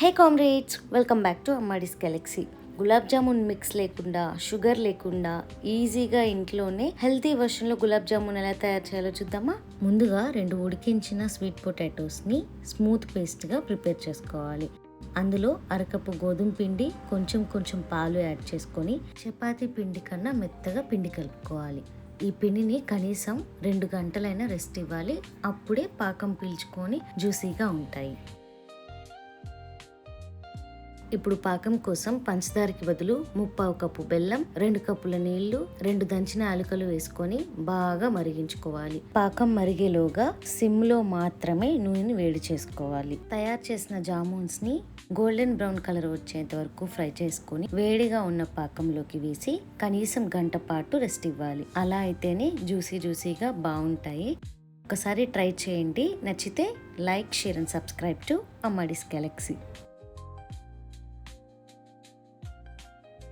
Hey comrades welcome back to Ammadi's galaxy. Gulab jamun mix లేకుండా sugar లేకుండా ఈజీగా ఇంట్లోనే హెల్తీ వర్షన్లో గులాబ్ జామున్ ఎలా తయారు చేయాలో చూద్దామా? ముందుగా రెండు ఉడికించిన స్వీట్ పొటాటోస్ని స్మూత్ పేస్ట్గా ప్రిపేర్ చేసుకోవాలి. అందులో అరకప్పు గోధుమ పిండి కొంచెం కొంచెం పాలు యాడ్ చేసుకొని చపాతీ పిండి కన్నా మెత్తగా పిండి కలుపుకోవాలి. ఈ పిండిని కనీసం రెండు గంటలైనా రెస్ట్ ఇవ్వాలి. అప్పుడే పాకం పీల్చుకొని జ్యూసీగా ఉంటాయి. ఇప్పుడు పాకం కోసం పంచదారకి బదులు ముప్పావు కప్పు బెల్లం రెండు కప్పుల నీళ్ళు రెండు దంచిన ఆలుకలు వేసుకొని బాగా మరిగించుకోవాలి. పాకం మరిగేలోగా సిమ్లో మాత్రమే నూనెని వేడి చేసుకోవాలి. తయారు చేసిన జామున్స్ని గోల్డెన్ బ్రౌన్ కలర్ వచ్చేంత వరకు ఫ్రై చేసుకొని వేడిగా ఉన్న పాకంలోకి వేసి కనీసం గంట పాటు రెస్ట్ ఇవ్వాలి. అలా అయితేనే జ్యూసీ జ్యూసీగా బాగుంటాయి. ఒకసారి ట్రై చేయండి. నచ్చితే like share and subscribe to Ammadi's galaxy.